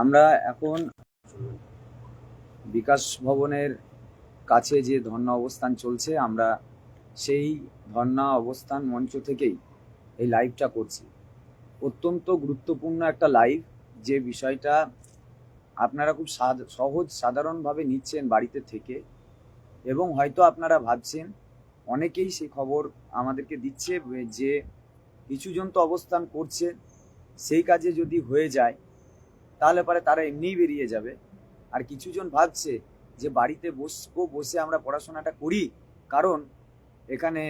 আমরা এখন বিকাশ ভবনের কাছে যে ধর্ণা অবস্থান চলছে, আমরা সেই ধর্ণা অবস্থান মঞ্চ থেকেই এই লাইভটা করছি। অত্যন্ত গুরুত্বপূর্ণ একটা লাইভ যে বিষয়টা আপনারা খুব সহজ, সাধারণভাবে নিচ্ছেন বাড়িতে থেকে এবং হয়তো আপনারা ভাবছেন, অনেকেই সেই খবর আমাদেরকে দিচ্ছে যে কিছুজন তো অবস্থান করছে, সেই কাজে যদি হয়ে যায় তাহলে পরে তারা এমনিই বেরিয়ে যাবে। আর কিছুজন ভাবছে যে বাড়িতে বসবো, বসে আমরা পড়াশোনাটা করি। কারণ এখানে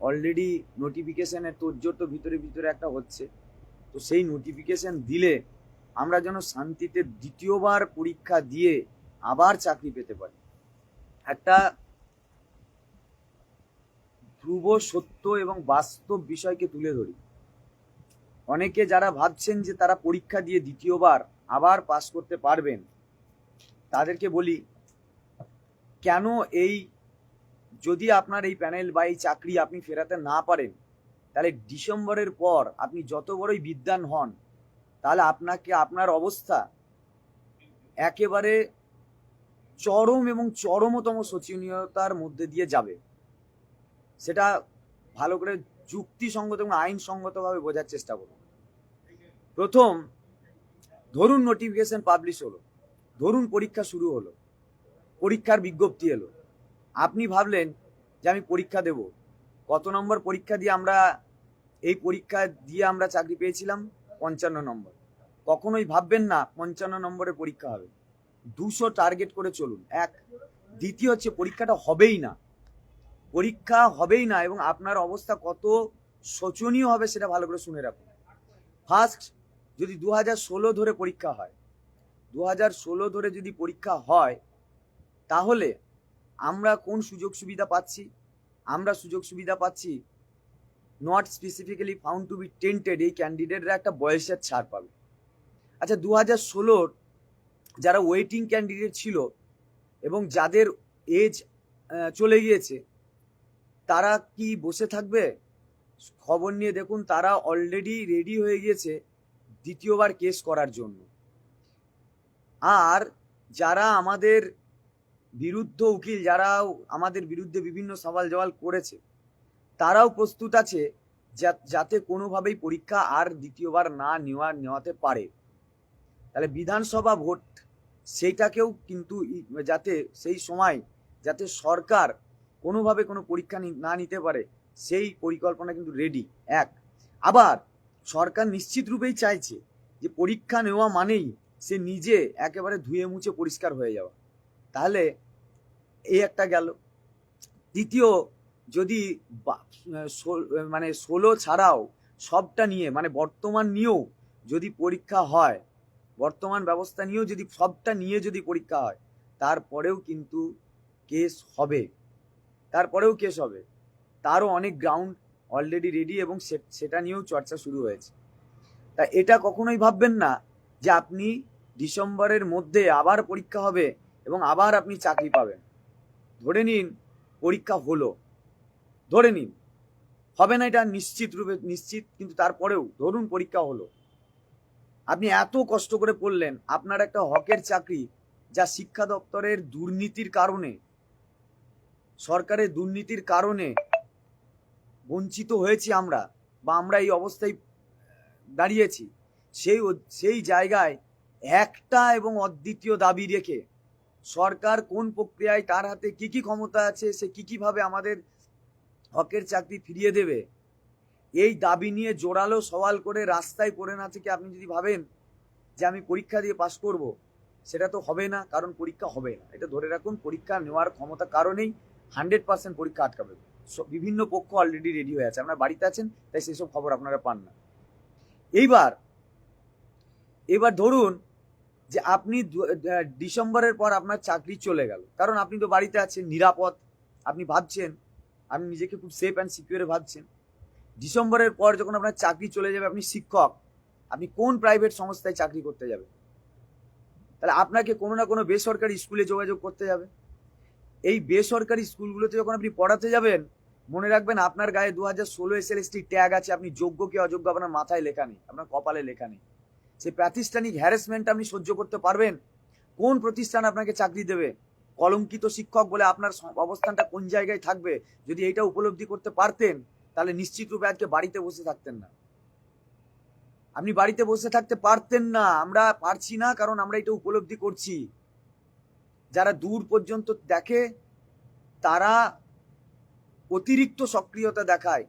অলরেডি নোটিফিকেশনের তোরজোর তো ভিতরে ভিতরে একটা হচ্ছে। তো সেই নোটিফিকেশন দিলে আমরা যেন শান্তিতে দ্বিতীয়বার পরীক্ষা দিয়ে আবার চাকরি পেতে পারি। একটা ধ্রুব সত্য এবং বাস্তব বিষয়কে তুলে ধরি। অনেকে যারা ভাবছেন যে তারা পরীক্ষা দিয়ে দ্বিতীয়বার আবার পাস করতে পারবেন। তাদেরকে বলি, কেন এই যদি আপনার এই প্যানেল বা এই চাকরি আপনি ফেরাতে না পারেন, তাহলে ডিসেম্বরের পর আপনি যত বড়ই বিদ্যান হন, তাহলে আপনাকে আপনার অবস্থা একেবারে চরম এবং চরমতম শোচনীয়তার মধ্যে দিয়ে যাবে। সেটা ভালো করে যুক্তিসঙ্গত এবং আইনসঙ্গতভাবে বোঝার চেষ্টা করুন। প্রথম ধরুন নোটিফিকেশন পাবলিশ হলো, ধরুন পরীক্ষা শুরু হলো, পরীক্ষার বিজ্ঞপ্তি এলো। আপনি ভাবলেন যে আমি পরীক্ষা দেব, কত নম্বর পরীক্ষা দিয়ে আমরা, এই পরীক্ষা দিয়ে আমরা চাকরি পেয়েছিলাম? পঞ্চান্ন নম্বর। কখনোই ভাববেন না পঞ্চান্ন নম্বরে পরীক্ষা হবে। দুশো টার্গেট করে চলুন, এক। দ্বিতীয় হচ্ছে পরীক্ষাটা হবেই না। পরীক্ষা হবেই না এবং আপনার অবস্থা কত শোচনীয় হবে সেটা ভালো করে শুনে রাখুন। ফার্স্ট যদি দু হাজার ষোলো ধরে পরীক্ষা হয় দু হাজার ষোলো ধরে যদি পরীক্ষা হয়, তাহলে আমরা কোন সুযোগ সুবিধা পাচ্ছি? আমরা সুযোগ সুবিধা পাচ্ছি not specifically found to be tainted এই ক্যান্ডিডেটরা একটা বয়সের ছাড় পাবে। আচ্ছা দু হাজার ষোলোর যারা ওয়েটিং ক্যান্ডিডেট ছিল এবং যাদের এজ চলে গিয়েছে, তারা কি বসে থাকবে? খবর নিয়ে দেখুন, তারা অলরেডি রেডি হয়ে গিয়েছে। দ্বিতীয়বার কেস করার জন্য। আর যারা আমাদের বিরুদ্ধ উকিল, যারা আমাদের বিরুদ্ধে বিভিন্ন সওয়াল জওয়াল করেছে, তারাও প্রস্তুত আছে যাতে কোনোভাবেই পরীক্ষা আর দ্বিতীয়বার না নেওয়া, নেওয়াতে পারে। তাহলে বিধানসভা ভোট, সেইটাকেও কিন্তু যাতে সেই সময় যাতে সরকার কোনোভাবে কোনো পরীক্ষা না নিতে পারে, সেই পরিকল্পনা কিন্তু রেডি এক। আবার সরকার নিশ্চিত রূপেই চাইছে যে পরীক্ষা নেওয়া মানেই সে নিজে একেবারে ধুয়ে মুছে পরিষ্কার হয়ে যাওয়া। তাহলে এই একটা গেল। দ্বিতীয়, যদি মানে ষোলো ছাড়াও সবটা নিয়ে মানে বর্তমান নিয়েও যদি পরীক্ষা হয়, বর্তমান ব্যবস্থা নিয়েও যদি সবটা নিয়ে যদি পরীক্ষা হয়, তারপরেও কিন্তু কেস হবে। তারপরেও কেস হবে। তারও অনেক গ্রাউন্ড অলরেডি রেডি এবং সেটা নিয়েও চর্চা শুরু হয়েছে। তা এটা কখনোই ভাববেন না যে আপনি ডিসেম্বরের মধ্যে আবার পরীক্ষা হবে এবং আবার আপনি চাকরি পাবেন। ধরে নিন পরীক্ষা হলো। ধরে নিন। হবে না এটা নিশ্চিত রূপে, নিশ্চিত, কিন্তু তারপরেও ধরুন পরীক্ষা হলো। আপনি এত কষ্ট করে পড়লেন, আপনার একটা হকের চাকরি যা শিক্ষা দপ্তরের দুর্নীতির কারণে, সরকারের দুর্নীতির কারণে বঞ্চিত হয়েছি আমরা বা আমরা এই অবস্থায় দাঁড়িয়েছি। সেই সেই জায়গায় একটা এবং অদ্বিতীয় দাবি রেখে সরকার কোন প্রক্রিয়ায় তার হাতে কি কি ক্ষমতা আছে, সে কি কীভাবে আমাদের হকের চাকরি ফিরিয়ে দেবে, এই দাবি নিয়ে জোরালো সওয়াল করে রাস্তায় পড়ে না থেকে আপনি যদি ভাবেন যে আমি পরীক্ষা দিয়ে পাশ করব, সেটা তো হবে না, কারণ পরীক্ষা হবে না। এটা ধরে রাখুন, পরীক্ষা নেওয়ার ক্ষমতা কারণেই হান্ড্রেড পার্সেন্ট পরীক্ষা আটকাবে। বিভিন্ন পক্ষ অলরেডি রেডি হয়ে আছে। আপনার বাড়িতে আছেন, তাই সেসব খবর আপনারা পান না। এইবার, এবার ধরুন যে আপনি ডিসেম্বরের পর আপনার চাকরি চলে গেল। কারণ আপনি তো বাড়িতে আছেন, নিরাপদ। আপনি ভাবছেন, আপনি নিজেকে খুব সেফ অ্যান্ড সিকিউরে ভাবছেন। ডিসেম্বরের পর যখন আপনার চাকরি চলে যাবে, আপনি শিক্ষক, আপনি কোন প্রাইভেট সংস্থায় চাকরি করতে যাবেন? তাহলে আপনাকে কোনো না কোনো বেসরকারি স্কুলে যোগাযোগ করতে যাবে এই বেসরকারি স্কুলগুলোতে যখন আপনি পড়াতে যাবেন মনে রাখবেন আপনার গায়ে দু হাজার ষোলো এস এল ট্যাগ আছে, আপনি যোগ্য কি অযোগ্য আপনার মাথায় লেখা নেই, আপনার কপালে লেখা নেই। সেই প্রাতিষ্ঠানিক হ্যারাসমেন্ট আপনি সহ্য করতে পারবেন। কোন প্রতিষ্ঠান আপনাকে চাকরি দেবে? কলঙ্কিত শিক্ষক বলে আপনার অবস্থানটা কোন জায়গায় থাকবে? যদি এটা উপলব্ধি করতে পারতেন, তাহলে নিশ্চিত রূপে আজকে বাড়িতে বসে থাকতেন না। আপনি বাড়িতে বসে থাকতে পারতেন না, আমরা পারছি না, কারণ আমরা এটা উপলব্ধি করছি। যারা দূর পর্যন্ত দেখে, তারা অতিরিক্ত সক্রিয়তা দেখায়।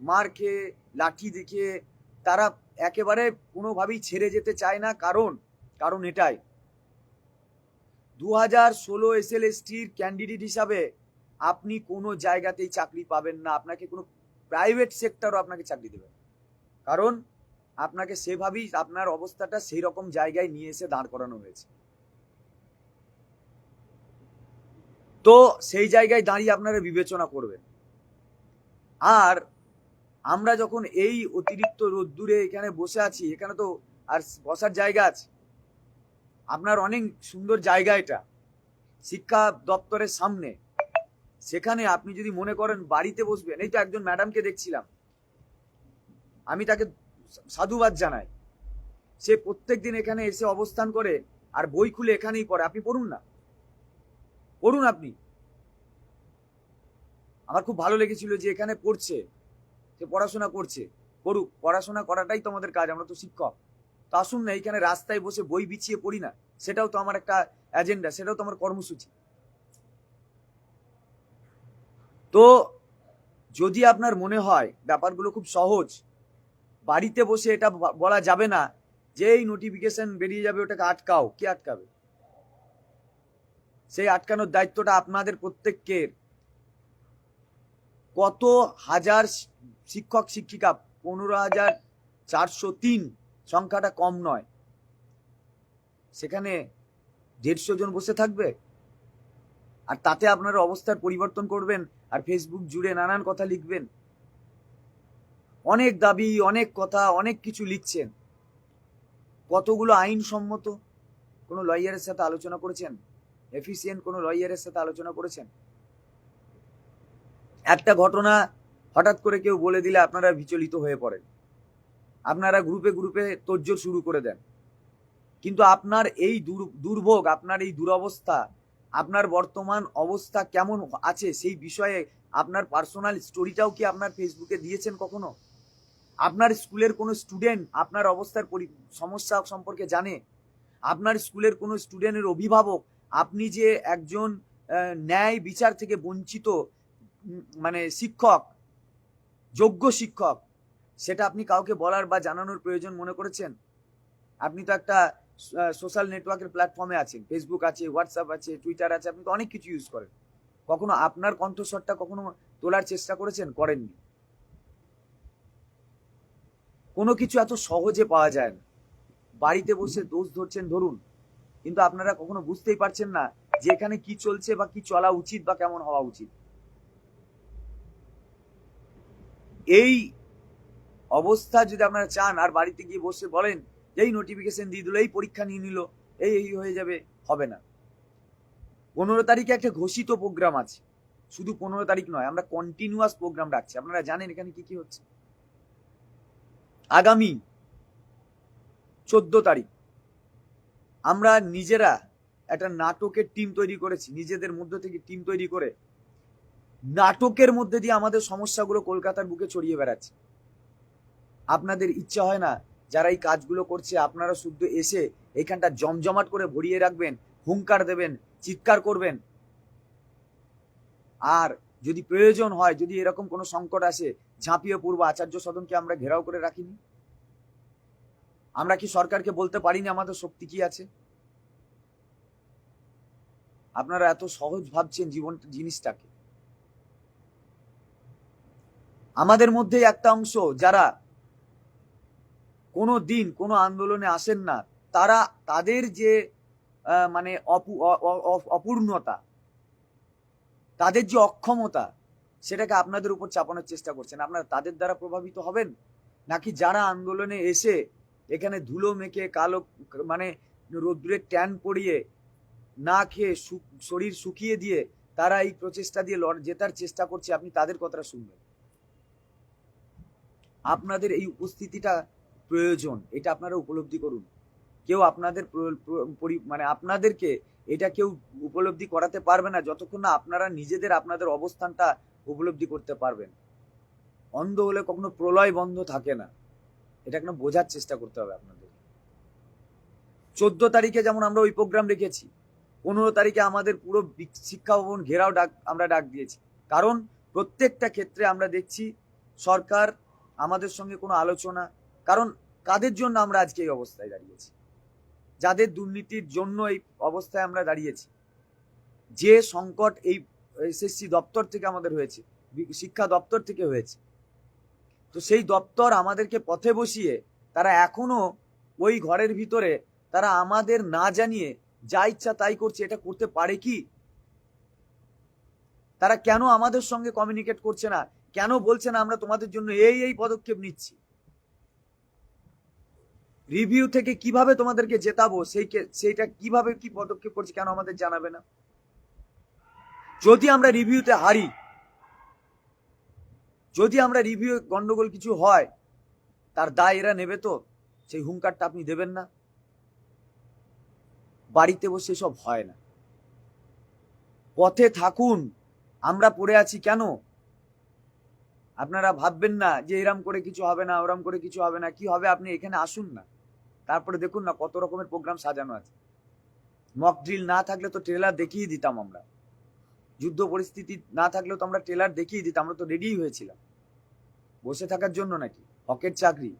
মার খেয়ে, লাঠি দেখিয়ে তারা একেবারে কোনোভাবেই ছেড়ে যেতে চায় না। কারণ কারণ এটাই। দু হাজার ষোলো এস এল এসটির ক্যান্ডিডেট হিসাবে আপনি কোনো জায়গাতেই চাকরি পাবেন না। আপনাকে কোনো প্রাইভেট সেক্টরও আপনাকে চাকরি দেবে কারণ, আপনাকে সেভাবেই আপনার অবস্থাটা সেই রকম জায়গায় নিয়ে এসে দাঁড় করানো হয়েছে। তো সেই জায়গায় দাঁড়িয়ে আপনারা বিবেচনা করবেন। আর আমরা যখন এই অতিরিক্ত রোদ্দুরে এখানে বসে আছি, এখানে তো আর বসার জায়গা আছে। আপনার অনেক সুন্দর জায়গা এটা, শিক্ষা দপ্তরের সামনে। সেখানে আপনি যদি মনে করেন বাড়িতে বসবেন, এই তো একজন ম্যাডামকে দেখছিলাম। আমি তাকে সাধুবাদ জানাই। সে প্রত্যেক দিন এখানে এসে অবস্থান করে, আর বই খুলে এখানেই পড়ে। আপনি পড়ুন না। পড়ুন আপনি। আমার খুব ভালো লেগেছিল যে এখানে পড়ছে সে পড়াশোনা করছে। করুক, পড়াশোনা করাটাই তো আমাদের কাজ, আমরা তো শিক্ষক। তো আসুন না, এইখানে রাস্তায় বসে বই বিছিয়ে পড়ি না, সেটাও তো আমার একটা এজেন্ডা সেটাও তো আমার কর্মসূচি। তো যদি আপনার মনে হয়, ব্যাপারগুলো খুব সহজ, বাড়িতে বসে এটা বলা যাবে না, যে এই নোটিফিকেশন বেরিয়ে যাবে, ওটাকে আটকাও। কে আটকাবে? সেই আটকানোর দায়িত্বটা আপনাদের প্রত্যেকের। কত হাজার শিক্ষক শিক্ষিকা? পনেরো হাজার চারশো তিন। সংখ্যাটা কম নয়। সেখানে দেড়শো জন বসে থাকবে? আর তাতে আপনারা অবস্থার পরিবর্তন করবেন আর ফেসবুক জুড়ে নানান কথা লিখবেন। অনেক দাবি, অনেক কথা, অনেক কিছু লিখছেন। কতগুলো আইনসম্মত? কোনো লয়ারের সাথে আলোচনা করেছেন? এফিসিয়েন্ট কোনো লয়ারের সাথে আলোচনা করেছেন? একটা ঘটনা হঠাৎ করে কেউ বলে দিলে আপনারা বিচলিত হয়ে পড়েন। আপনারা গ্রুপে গ্রুপে তোজ্জোর শুরু করে দেন। কিন্তু আপনার এই দুর্ভোগ, আপনার এই দুরবস্থা, আপনার বর্তমান অবস্থা কেমন আছে সেই বিষয়ে আপনার পার্সোনাল স্টোরিটাও কি আপনার ফেসবুকে দিয়েছেন কখনো? আপনার স্কুলের কোনো স্টুডেন্ট আপনার অবস্থার সমস্যা সম্পর্কে জানে? আপনার স্কুলের কোনো স্টুডেন্টের অভিভাবক আপনি যে একজন ন্যায় বিচার থেকে বঞ্চিত মানে শিক্ষক, যোগ্য শিক্ষক, সেটা আপনি কাউকে বলার বা জানানোর প্রয়োজন মনে করেছেন? আপনি তো একটা সোশ্যাল নেটওয়ার্কের প্ল্যাটফর্মে আছেন ফেসবুক আছে হোয়াটসঅ্যাপ আছে টুইটার আছে, আপনি তো অনেক কিছু ইউজ করেন। কখনো আপনার কণ্ঠস্বরটা কখনো তোলার চেষ্টা করেছেন? করেননি। কোনো কিছু এত সহজে পাওয়া যায় না। বাড়িতে বসে দোষ ধরছেন, ধরুন, কিন্তু আপনারা কখনো বুঝতেই পারছেন না যে এখানে কি চলছে বা কি চলা উচিত বা কেমন হওয়া উচিত। এই অবস্থা যদি আপনারা চান, আর বাড়িতে গিয়ে বসে বলেন এই নোটিফিকেশন দিয়ে দিল, এই পরীক্ষা নিয়ে নিল, এই এই হয়ে যাবে, হবে না। পনেরো তারিখে একটা ঘোষিত প্রোগ্রাম আছে। শুধু পনেরো তারিখ নয়, আমরা কন্টিনিউয়াস প্রোগ্রাম রাখছি। আপনারা জানেন এখানে কি কি হচ্ছে? আগামী চোদ্দ তারিখ আমরা নিজেরা একটা নাটকের টিম তৈরি করেছি। নিজেদের মধ্যে থেকে টিম তৈরি করে নাটকের মধ্যে দিয়ে আমাদের সমস্যাগুলো কলকাতার বুকে ছড়িয়ে বেড়াচ্ছে। আপনাদের ইচ্ছা হয় না, যারা এই কাজগুলো করছে, আপনারা শুদ্ধ এসে এইখানটা জমজমাট করে ভরিয়ে রাখবেন, হুঙ্কার দেবেন, চিৎকার করবেন। আর যদি প্রয়োজন হয়, যদি এরকম কোনো সংকট আসে, ঝাঁপিয়ে পূর্ব আচার্য সদনকে আমরা ঘেরাও করে রাখিনি? আমরা কি সরকারকে বলতে পারিনি আমাদের শক্তি কি আছে? আপনারা এত সহজ ভাবছেন জীবন, জিনিসটাকে। আমাদের মধ্যে একটা অংশ যারা কোনো দিন কোনো আন্দোলনে আসেন না, তারা তাদের যে মানে অপূর্ণতা, তাদের যে অক্ষমতা, সেটাকে আপনাদের উপর চাপানোর চেষ্টা করছেন। আপনারা তাদের দ্বারা প্রভাবিত হবেন? নাকি যারা আন্দোলনে এসে এখানে ধুলো মেখে, কালো মানে রোদ্রের ট্যান পরিয়ে না খেয়ে শরীর শুকিয়ে দিয়ে তারা এই প্রচেষ্টা দিয়ে লড়, জেতার চেষ্টা করছে, আপনি তাদের কথাটা শুনবেন। আপনাদের এই উপস্থিতিটা প্রয়োজন, এটা আপনারা উপলব্ধি করুন। কেউ আপনাদের মানে আপনাদেরকে এটা কেউ উপলব্ধি করাতে পারবে না যতক্ষণ না আপনারা নিজেদের, আপনাদের অবস্থানটা উপলব্ধি করতে পারবেন। অন্ধ হলে কখনো প্রলয় বন্ধ থাকে না। এটা কেন বোঝার চেষ্টা করতে হবে আপনাদের। চোদ্দ তারিখে যেমন আমরা ওই প্রোগ্রাম রেখেছি, পনেরো তারিখে আমাদের পুরো শিক্ষা ভবন ঘেরাও ডাক, আমরা ডাক দিয়েছি। কারণ প্রত্যেকটা ক্ষেত্রে আমরা দেখছি সরকার আমাদের সঙ্গে কোনো আলোচনা, কারণ কাদের জন্য আমরা আজকে এই অবস্থায় দাঁড়িয়েছি? যাদের দুর্নীতির জন্য এই অবস্থায় আমরা দাঁড়িয়েছি? যে সংকট এই এসএসসি দপ্তর থেকে আমাদের হয়েছে, শিক্ষা দপ্তর থেকে হয়েছে। তো সেই দপ্তর আমাদেরকে পথে বসিয়ে তারা এখনও ওই ঘরের ভিতরে তারা আমাদের না জানিয়ে যা ইচ্ছা তাই করছে, এটা করতে পারে কি? তারা কেন আমাদের সঙ্গে কমিউনিকেট করছে না? কেন বলছে না আমরা তোমাদের জন্য এই এই পদক্ষেপ নিচ্ছি? রিভিউ থেকে কীভাবে তোমাদেরকে জেতাবো সেই সেইটা কীভাবে কি পদক্ষেপ করছে কেন আমাদের জানাবে না? যদি আমরা রিভিউতে হারি, যদি আমরা রিভিউ গন্ডগোল কিছু হয়, তার দায় এরা নেবে তো? সেই হুঙ্কারটা আপনি দেবেন না? বাড়িতে বসে সব হয় না। পথে থাকুন, আমরা পড়ে আছি কেন? আপনারা ভাববেন না যে এরম করে কিছু হবে না, ওরম করে কিছু হবে না, কি হবে? আপনি এখানে আসুন না। তারপরে দেখুন না কত রকমের প্রোগ্রাম সাজানো আছে। মক ড্রিল না থাকলে তো ট্রেলার দেখিয়ে দিতাম আমরা। যুদ্ধ পরিস্থিতি না থাকলেও তো আমরা ট্রেলার দেখিয়ে দিতাম, আমরা তো রেডি হয়েছিলাম। বসে থাকার জন্য নাকি? হকের চাকরি।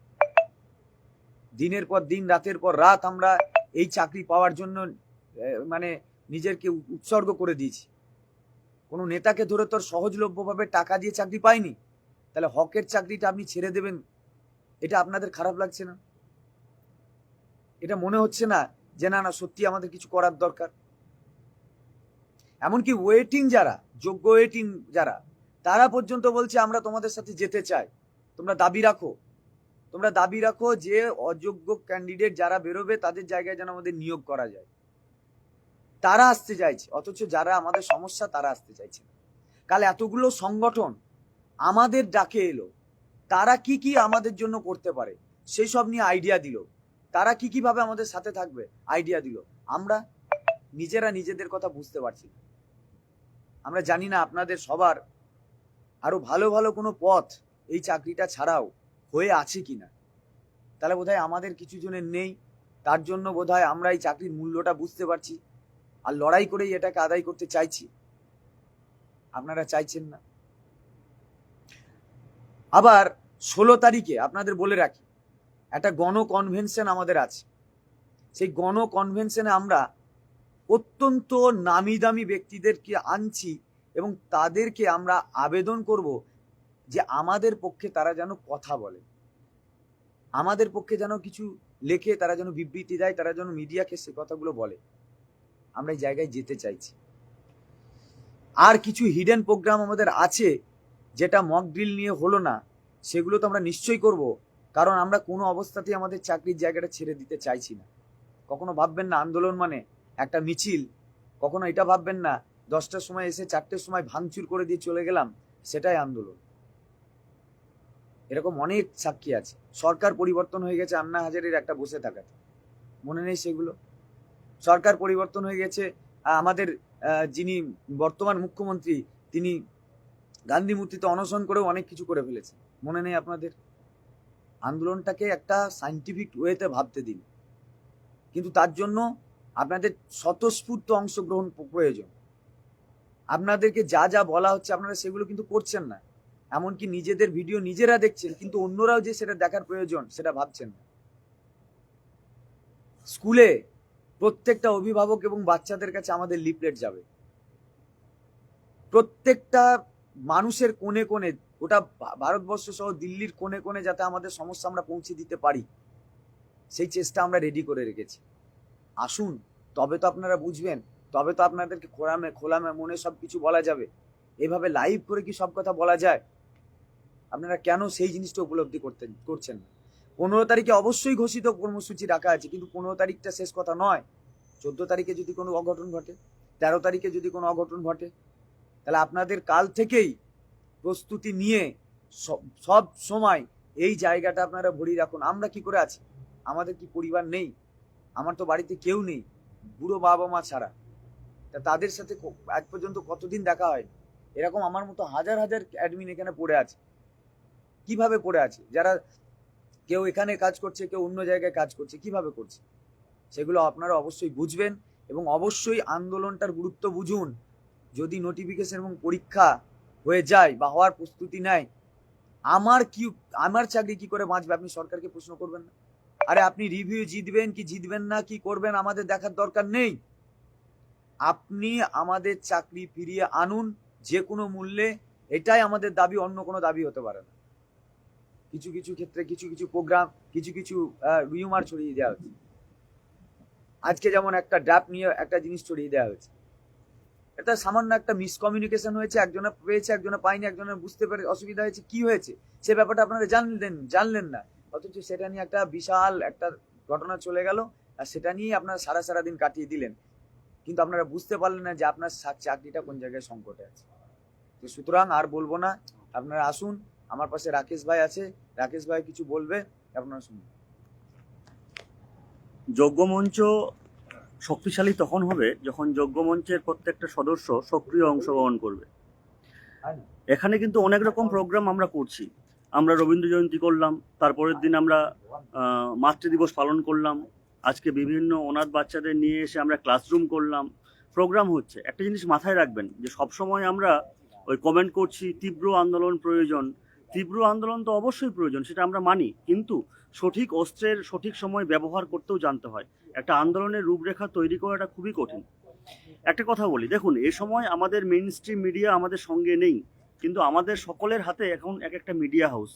দিনের পর দিন, রাতের পর রাত আমরা এই চাকরি পাওয়ার জন্য মানে নিজেরকে উৎসর্গ করে দিয়েছি। কোনো নেতাকে ধরে তোর সহজলভ্যভাবে টাকা দিয়ে চাকরি পাইনি? তাহলে হকের চাকরিটা আপনি ছেড়ে দেবেন। এটা আপনাদের খারাপ লাগছে না? এটা মনে হচ্ছে না যে, না না, সত্যি আমাদের কিছু করার দরকার। এমনকি ওয়েটিং যারা, যোগ্য ওয়েটিং যারা, তারা পর্যন্ত বলছে, আমরা তোমাদের সাথে যেতে চাই। তোমরা দাবি রাখো। তোমরা দাবি রাখো যে, অযোগ্য ক্যান্ডিডেট যারা বেরোবে, তাদের জায়গায় যেন আমাদের নিয়োগ করা যায়। তারা আসতে চাইছে, অথচ যারা আমাদের সমস্যা, তারা আসতে চাইছে কাল এতগুলো সংগঠন আমাদের ডাকে এলো। তারা কি কি আমাদের জন্য করতে পারে সেই সব নিয়ে আইডিয়া দিল। তারা কি কীভাবে আমাদের সাথে থাকবে আইডিয়া দিল। আমরা নিজেরা নিজেদের কথা বুঝতে পারছি আমরা জানি না আপনাদের সবার আরও ভালো ভালো কোনো পথ এই চাকরিটা ছাড়াও হয়ে আছে কি না তাহলে বোধহয় আমাদের কিছু জনের নেই, তার জন্য বোধহয় আমরা এই চাকরির মূল্যটা বুঝতে পারছি আর লড়াই করেই এটাকে আদায় করতে চাইছি। আপনারা চাইছেন না? আবার ষোলো তারিখে, আপনাদের বলে রাখি, একটা গণ কনভেনশন আমাদের আছে। সেই গণ কনভেনশনে আমরা অত্যন্ত নামি দামি ব্যক্তিদেরকে আনছি এবং তাদেরকে আমরা আবেদন করব যে আমাদের পক্ষে তারা যেন কথা বলে। আমাদের পক্ষে যেন কিছু লেখে, তারা যেন বিবৃতি দেয়, তারা যেন মিডিয়াকে সে কথাগুলো বলে। আমরা এই জায়গায় যেতে চাইছি। আর কিছু হিডেন প্রোগ্রাম আমাদের আছে যেটা মক ড্রিল নিয়ে হলো না, সেগুলো তো আমরা নিশ্চয়ই করব। কারণ আমরা কোনো অবস্থাতেই আমাদের চাকরির জায়গাটা ছেড়ে দিতে চাইছি না। কখনো ভাববেন না আন্দোলন মানে একটা মিছিল। কখনো এটা ভাববেন না, দশটার সময় এসে চারটের সময় ভাঙচুর করে দিয়ে চলে গেলাম, সেটাই আন্দোলন। এরকম অনেক সাক্ষী আছে। সরকার পরিবর্তন হয়ে গেছে আন্না হাজারের একটা বসে থাকাতে মনে নেই সেগুলো? সরকার পরিবর্তন হয়ে গেছে আমাদের যিনি বর্তমান মুখ্যমন্ত্রী, তিনি গান্ধী মূর্তিতে অনশন করেও অনেক কিছু করে ফেলেছে। মনে নেই আপনাদের? আন্দোলনটাকে একটা সাইন্টিফিক ওয়েতে ভাবতে দিন। কিন্তু তার জন্য আপনাদের স্বতঃস্ফূর্ত অংশগ্রহণ প্রয়োজন। আপনাদেরকে যা যা বলা হচ্ছে আপনারা সেগুলো কিন্তু করছেন না। এমনকি নিজেদের ভিডিও নিজেরা দেখছেন, কিন্তু অন্যরাও যে সেটা দেখার প্রয়োজন, সেটা ভাবছেন না। স্কুলে প্রত্যেকটা অভিভাবক এবং বাচ্চাদের কাছে আমাদের লিফলেট যাবে। প্রত্যেকটা মানুষের কোণে কোণে, গোটা ভারতবর্ষ সহ দিল্লির কোণে কোণে যাতে আমাদের সমস্যা আমরা পৌঁছে দিতে পারি, সেই চেষ্টা আমরা রেডি করে রেখেছি। আসুন, তবে তো আপনারা বুঝবেন, তবে তো আপনাদেরকে খোলামে খোলামে মনে সব কিছু বলা যাবে। এভাবে লাইভ করে কি সব কথা বলা যায়? আপনারা কেন সেই জিনিসটা উপলব্ধি করতেন, করছেন না? পনেরো তারিখে অবশ্যই ঘোষিত কর্মসূচি রাখা আছে, কিন্তু পনেরো তারিখটা শেষ কথা নয়। চোদ্দ তারিখে যদি কোনো অঘটন ঘটে, তেরো তারিখে যদি কোনো অঘটন ঘটে তাহলে আপনাদের কাল থেকেই প্রস্তুতি নিয়ে সব- সময় এই জায়গাটা আপনারা ভরিয়ে রাখুন। আমরা কি করে আছি? আমাদের কি পরিবার নেই? আমার তো বাড়িতে কেউ নেই। বুড়ো বাবা মা ছাড়া। তা তাদের সাথে আজ পর্যন্ত কতদিন দেখা হয় এরকম আমার মতো হাজার হাজার অ্যাডমিন এখানে পড়ে আছে। কীভাবে পড়ে আছে? যারা কেউ এখানে কাজ করছে, কেউ অন্য জায়গায় কাজ করছে, কীভাবে করছে? সেগুলো আপনারা অবশ্যই বুঝবেন এবং অবশ্যই আন্দোলনটার গুরুত্ব বুঝুন। যদি নোটিফিকেশন এবং পরীক্ষা হয়ে যায় বা হওয়ার প্রস্তুতি নেয়, আমার কি, আমার চাকরি কি করে বাঁচবে? আপনি সরকারকে প্রশ্ন করবেন না। আরে আপনি রিভিউ জিতবেন কি জিতবেন না, কি করবেন আমাদের দেখার দরকার নেই। আপনি আমাদের চাকরি ফিরিয়ে আনুন যে কোনো মূল্যে, এটাই আমাদের দাবি, অন্য কোনো দাবি হতে পারে না। কিছু কিছু ক্ষেত্রে কিছু কিছু প্রোগ্রাম কিছু কিছু রিউমার ছড়িয়ে দেওয়া হচ্ছে আজকে যেমন একটা ড্রাপ নিয়ে একটা জিনিস ছড়িয়ে দেওয়া হয়েছে। এটা সামান্য একটা মিসকমিউনিকেশন হয়েছে, একজনে পেয়েছে, একজনে পায়নি একজনের বুঝতে পেরে অসুবিধা হয়েছে, কি হয়েছে? সে ব্যাপারটা আপনারা জানলেন জানলেন না। অথচ সেটা নিয়ে একটা বিশাল একটা ঘটনা চলে গেল, আর সেটা নিয়েই আপনারা সারা সারা দিন কাটিয়ে দিলেন। কিন্তু আপনারা বুঝতে পারলেন না যে আপনার চাকরিটা কোন জায়গায় সংকটে আছে। তো সুতরাং আর বলব না, আপনারা আসুন, আমার পাশে রাকেশ ভাই আছে, রাকেশ ভাই কিছু বলবে, আপনারা শুনুন। যোগ্য মঞ্চ শক্তিশালী তখন হবে যখন যজ্ঞ মঞ্চের প্রত্যেকটা সদস্য সক্রিয় অংশগ্রহণ করবে। এখানে কিন্তু অনেক রকম প্রোগ্রাম আমরা করছি। আমরা রবীন্দ্র জয়ন্তী করলাম তারপরের দিন আমরা আহ, মাতৃ দিবস পালন করলাম আজকে বিভিন্ন অনাথ বাচ্চাদের নিয়ে এসে আমরা ক্লাসরুম করলাম। প্রোগ্রাম হচ্ছে। একটা জিনিস মাথায় রাখবেন যে সবসময় আমরা ওই কমেন্ট করছি তীব্র আন্দোলন প্রয়োজন। তীব্র আন্দোলন তো অবশ্যই প্রয়োজন, সেটা আমরা মানি। কিন্তু সঠিক অস্ত্রের সঠিক সময় ব্যবহার করতেও জানতে হয়। একটা আন্দোলনের রূপরেখা তৈরি করাটা খুবই কঠিন। একটা কথা বলি, দেখুন, এ সময় আমাদের মেইন স্ট্রিম মিডিয়া আমাদের সঙ্গে নেই, কিন্তু আমাদের সকলের হাতে এখন এক একটা মিডিয়া হাউস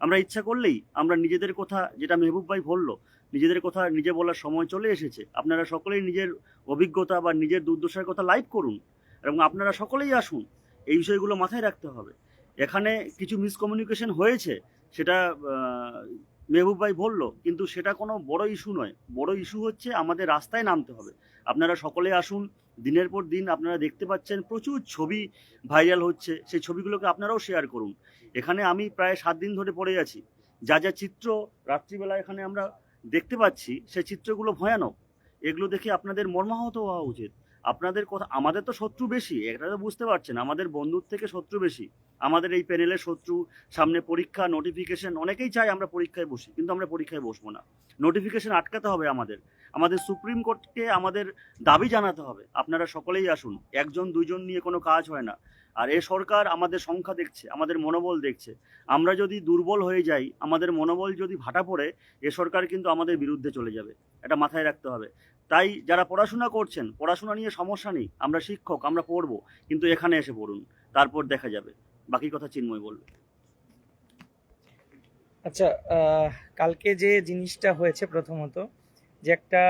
আমরা ইচ্ছা করলেই আমরা নিজেদের কথা, যেটা মেহবুব ভাই বলল, নিজেদের কথা নিজে বলার সময় চলে এসেছে। আপনারা সকলেই নিজের অভিজ্ঞতা বা নিজের দুর্দশার কথা লাইভ করুন। এবং আপনারা সকলেই আসুন, এই বিষয়গুলো মাথায় রাখতে হবে। এখানে কিছু মিসকমিউনিকেশন হয়েছে, সেটা মেহবুব ভাই বলল, কিন্তু সেটা কোনো বড় ইস্যু নয়। বড় ইস্যু হচ্ছে আমাদের রাস্তায় নামতে হবে। আপনারা সকলে আসুন, দিনের পর দিন আপনারা দেখতে পাচ্ছেন প্রচুর ছবি ভাইরাল হচ্ছে, সেই ছবিগুলোকে আপনারাও শেয়ার করুন। এখানে আমি প্রায় সাত দিন ধরে পড়ে আছি। যা যা চিত্র রাত্রিবেলা এখানে আমরা দেখতে পাচ্ছি, সেই চিত্রগুলো ভয়ানক। এগুলো দেখে আপনাদের মর্মাহত হওয়া উচিত। আপনাদের কথা, আমাদের তো শত্রু বেশি, এটা তো বুঝতে পারছেন, আমাদের বন্ধুর থেকে শত্রু বেশি। আমাদের এই প্যানেলের শত্রু, সামনে পরীক্ষা নোটিফিকেশন অনেকেই চাই আমরা পরীক্ষায় বসি, কিন্তু আমরা পরীক্ষায় বসবো না। নোটিফিকেশন আটকাতে হবে আমাদের। আমাদের সুপ্রিম কোর্টকে আমাদের দাবি জানাতে হবে। আপনারা সকলেই আসুন, একজন, দুইজন নিয়ে কোনো কাজ হয় না। আর এ সরকার আমাদের সংখ্যা দেখছে, আমাদের মনোবল দেখছে। আমরা যদি দুর্বল হয়ে যাই, আমাদের মনোবল যদি ভাটা পড়ে, এ সরকার কিন্তু আমাদের বিরুদ্ধে চলে যাবে। এটা মাথায় রাখতে হবে। তাই যারা পড়াশোনা করছেন, পড়াশোনা নিয়ে সমস্যা নেই, আমরা শিক্ষক, আমরা পড়ব, কিন্তু এখানে এসে পড়ুন, তারপর দেখা যাবে, বাকি কথা চিন্ময় বলবে। আচ্ছা কালকে যে জিনিসটা হয়েছে প্রথমত, যে একটা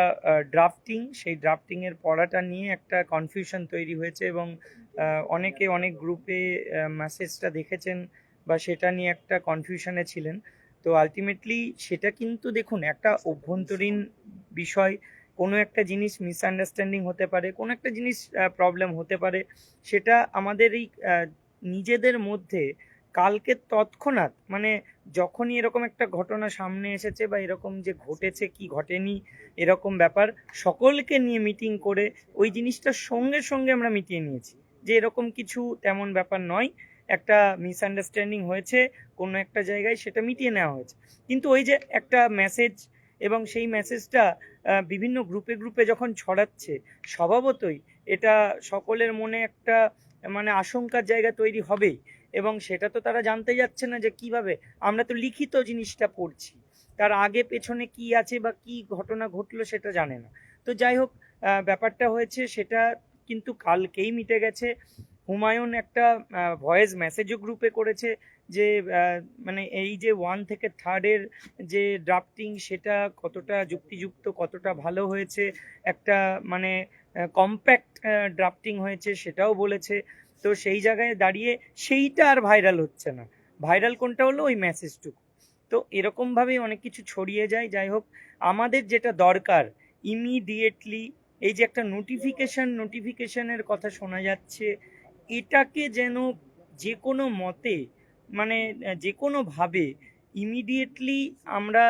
ড্রাফটিং সেই ড্রাফটিংয়ের পড়াটা নিয়ে একটা কনফিউশন তৈরি হয়েছে এবং অনেকে অনেক গ্রুপে মেসেজটা দেখেছেন বা সেটা নিয়ে একটা কনফিউশনে ছিলেন। তো আলটিমেটলি সেটা কিন্তু দেখুন, একটা অভ্যন্তরীণ বিষয় কোনো একটা জিনিস মিসআন্ডারস্ট্যান্ডিং হতে পারে, কোনো একটা জিনিস প্রবলেম হতে পারে, সেটা আমাদের এই নিজেদের মধ্যে কালকে তৎক্ষণাৎ মানে যখনই এরকম একটা ঘটনা সামনে এসেছে বা এরকম যে ঘটেছে, কি ঘটেনি, এরকম ব্যাপার, সকলকে নিয়ে মিটিং করে ওই জিনিসটার সঙ্গে সঙ্গে আমরা মিটিয়ে নিয়েছি। যে এরকম কিছু তেমন ব্যাপার নয়, একটা মিসআন্ডারস্ট্যান্ডিং হয়েছে, কোনো একটা জায়গায় সেটা মিটিয়ে নেওয়া হয়েছে। কিন্তু ওই যে একটা মেসেজ এবং সেই মেসেজটা বিভিন্ন গ্রুপে গ্রুপে যখন ছড়াচ্ছে, স্বভাবতই এটা সকলের মনে একটা মানে আশঙ্কার জায়গা তৈরি হবেই। এবং সেটা তো তারা জানতে যাচ্ছে না যে কীভাবে। আমরা তো লিখিত জিনিসটা পড়ছি। তার আগে পেছনে কি আছে বা কি ঘটনা ঘটলো সেটা জানে না। তো যাই হোক ব্যাপারটা হয়েছে সেটা কিন্তু কালকেই মিটে গেছে। হুমায়ুন একটা ভয়েস মেসেজও গ্রুপে করেছে। যে মানে এই যে ওয়ান থেকে থার্ডের যে ড্রাফটিং সেটা কতটা যুক্তিযুক্ত, কতটা ভালো হয়েছে, একটা মানে কম্প্যাক্ট ড্রাফটিং হয়েছে সেটাও বলেছে। তো সেই জায়গায় দাঁড়িয়ে সেইটা আর ভাইরাল হচ্ছে না। ভাইরাল কোনটা হলো? ওই মেসেজটুকু তো এরকমভাবেই অনেক কিছু ছড়িয়ে যায়। যাই হোক, আমাদের যেটা দরকার ইমিডিয়েটলি এই যে একটা নোটিফিকেশন নোটিফিকেশানের কথা শোনা যাচ্ছে, এটাকে যেন যে কোনো মতে মানে যে কোনোভাবে ইমিডিয়েটলি আমরা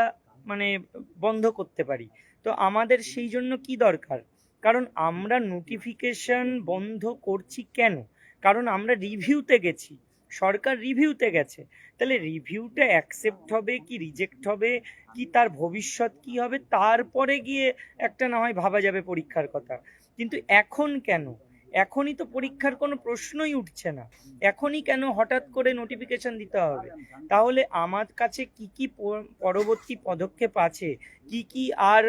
মানে বন্ধ করতে পারি। তো আমাদের সেই জন্য কি দরকার? কারণ আমরা নোটিফিকেশন বন্ধ করছি কেন? কারণ আমরা রিভিউতে গেছি। সরকার রিভিউতে গেছে। তাহলে রিভিউটা অ্যাকসেপ্ট হবে কি রিজেক্ট হবে? কি তার ভবিষ্যৎ কি হবে? তারপরে গিয়ে একটা না হয় ভাবা যাবে পরীক্ষার কথা। কিন্তু এখন কেন? এখনই তো পরীক্ষার কোনো প্রশ্নই উঠছে না। এখনই কেন হঠাৎ করে নোটিফিকেশন দিতে হবে? তাহলে আমার কাছে কি কি পরবর্তী পদক্ষেপ আছে? কি কি আর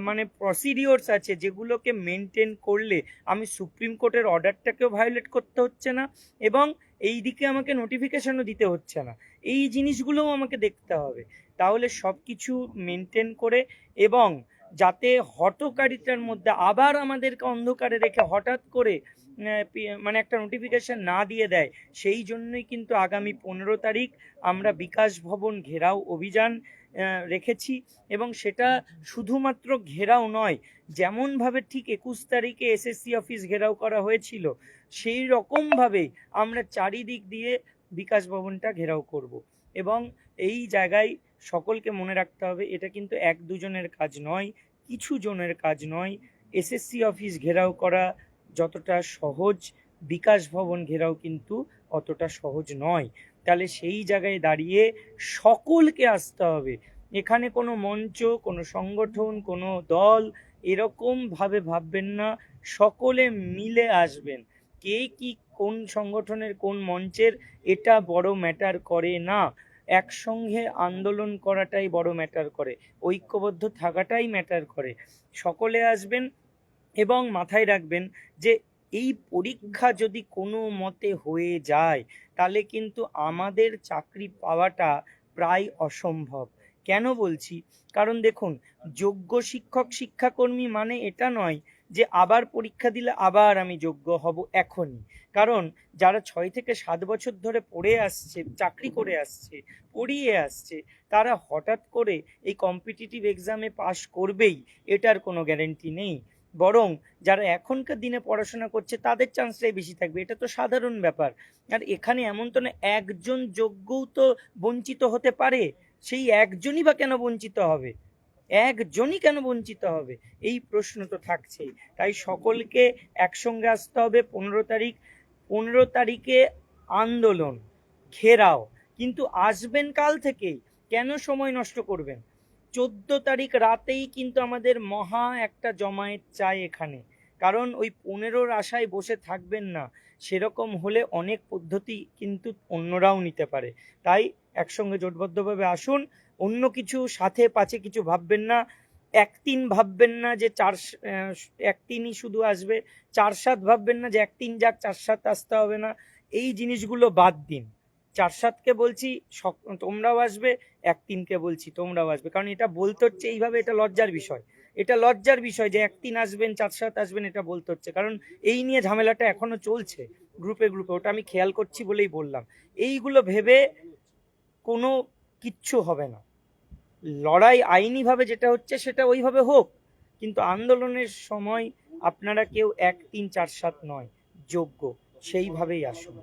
মানে প্রসিডিওরস আছে যেগুলোকে মেনটেন করলে আমি সুপ্রিম কোর্টের অর্ডারটাকেও ভায়োলেট করতে হচ্ছে না এবং এই দিকে আমাকে নোটিফিকেশনও দিতে হচ্ছে না। এই জিনিসগুলোও আমাকে দেখতে হবে। তাহলে সব কিছু মেনটেন করে এবং যাতে হটকারিতার মধ্যে আবার আমাদেরকে অন্ধকারে রেখে হঠাৎ করে মানে একটা নোটিফিকেশন না দিয়ে দেয়, সেই জন্যই কিন্তু আগামী পনেরো তারিখ আমরা বিকাশ ভবন ঘেরাও অভিযান রেখেছি। এবং সেটা শুধুমাত্র ঘেরাও নয়, যেমনভাবে ঠিক একুশ তারিখে এসএসসি অফিস ঘেরাও করা হয়েছিল, সেই রকমভাবেই আমরা চারিদিক দিয়ে বিকাশ ভবনটা ঘেরাও করব। এবং এই জায়গায় সকলকে মনে রাখতে হবে, এটা কিন্তু এক দুজনের কাজ নয়, কিছু জনের কাজ নয়। এসএসসি অফিস ঘেরাও করা যতটা সহজ, বিকাশ ভবন ঘেরাও কিন্তু অতটা সহজ নয়। তাহলে সেই জায়গায় দাঁড়িয়ে সকলকে আসতে হবে। এখানে কোনো মঞ্চ, কোনো সংগঠন, কোনো দল এরকম ভাবে ভাববেন না, সকলে মিলে আসবেন। কে কি কোন সংগঠনের কোন মঞ্চের এটা বড় ম্যাটার করে না। একসঙ্গে আন্দোলন করাটাই বড় ম্যাটার করে, ঐক্যবদ্ধ থাকাটাই ম্যাটার করে। সকলে আসবেন এবং মাথায় রাখবেন যে এই পরীক্ষা যদি কোনো মতে হয়ে যায়, তাহলে কিন্তু আমাদের চাকরি পাওয়াটা প্রায় অসম্ভব। কেন বলছি? কারণ দেখুন, যোগ্য শিক্ষক, শিক্ষাকর্মী মানে এটা নয় যে আবার পরীক্ষা দিলে আবার আমি যোগ্য হব এখনই। কারণ যারা ছয় থেকে সাত বছর ধরে পড়ে আসছে, চাকরি করে আসছে, পড়িয়ে আসছে, তারা হঠাৎ করে এই কম্পিটিটিভ এক্সামে পাশ করবেই, এটার কোনো গ্যারেন্টি নেই। বরং যারা এখনকার দিনে পড়াশোনা করছে, তাদের চান্সটাই বেশি থাকবে। এটা তো সাধারণ ব্যাপার। আর এখানে এমন তো না, একজন যোগ্যও তো বঞ্চিত হতে পারে, সেই একজনই বা কেন বঞ্চিত হবে? একজনই কেন বঞ্চিত হবে? এই প্রশ্ন তো থাকছেই। তাই সকলকে একসঙ্গে আসতে হবে। পনেরো তারিখ, পনেরো তারিখে আন্দোলন। ঘেরাও। কিন্তু আসবেন কাল থেকেই। কেন সময় নষ্ট করবেন? চোদ্দ তারিখ রাতেই কিন্তু আমাদের মহা একটা জমায়েত চাই এখানে। কারণ ওই পনেরোর আশায় বসে থাকবেন না। সেরকম হলে অনেক পদ্ধতি কিন্তু অন্যরাও নিতে পারে। তাই একসঙ্গে জোটবদ্ধভাবে আসুন। অন্য কিছু সাথে পাছে কিছু ভাববেন না। এক তিন ভাববেন না যে চার আহ, এক তিনই শুধু আসবে। চার সাত ভাববেন না যে এক তিন যাক চার সাত আসতে হবে না। এই জিনিসগুলো বাদ দিন। চার সাতকে বলছি তোমরাও আসবে এক তিনকে বলছি তোমরাও আসবে। কারণ এটা বলতে হচ্ছে এইভাবে এটা লজ্জার বিষয়। এটা লজ্জার বিষয় যে এক তিন আসবেন চার সাত আসবেন এটা বলতে হচ্ছে। কারণ এই নিয়ে ঝামেলাটা এখনও চলছে গ্রুপে গ্রুপে। ওটা আমি খেয়াল করছি বলেই বললাম। এইগুলো ভেবে কোনো কিচ্ছু হবে না। লড়াই আইনিভাবে যেটা হচ্ছে সেটা ওইভাবে হোক, কিন্তু আন্দোলনের সময় আপনারা কেউ এক, তিন, চার, সাত নয়, যোগ্য, সেইভাবেই আসুন।